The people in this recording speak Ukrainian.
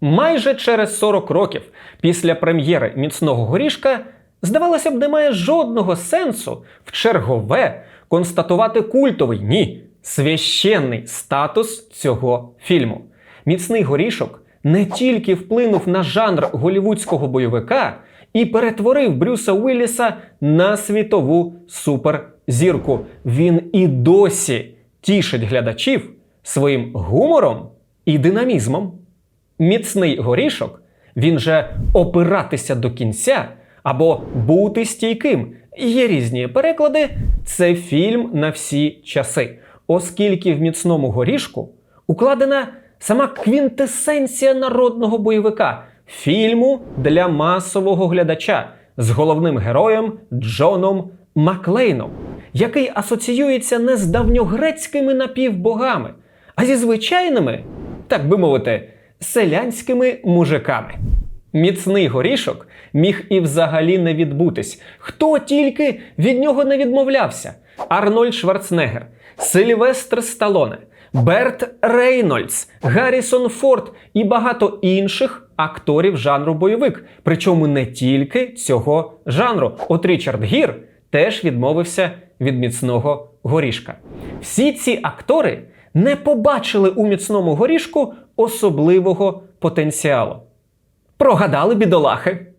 Майже через 40 років після прем'єри міцного горішка, здавалося б, немає жодного сенсу в чергове констатувати культовий ні, священний статус цього фільму. Міцний горішок не тільки вплинув на жанр голівудського бойовика і перетворив Брюса Уілліса на світову суперзірку. Він і досі тішить глядачів своїм гумором і динамізмом. Міцний горішок він же опиратися до кінця або бути стійким. Є різні переклади. Це фільм на всі часи, оскільки в міцному горішку укладена сама квінтесенція народного бойовика фільму для масового глядача з головним героєм Джоном Маклейном, який асоціюється не з давньогрецькими напівбогами, а зі звичайними, так би мовити, селянськими мужиками. Міцний горішок міг і взагалі не відбутись. Хто тільки від нього не відмовлявся: Арнольд Шварценеггер, Сильвестр Сталоне, Берт Рейнольдс, Гаррісон Форд і багато інших акторів жанру бойовик. Причому не тільки цього жанру. От Річард Гір теж відмовився від міцного горішка. Всі ці актори не побачили у міцному горішку особливого потенціалу. Прогадали бідолахи.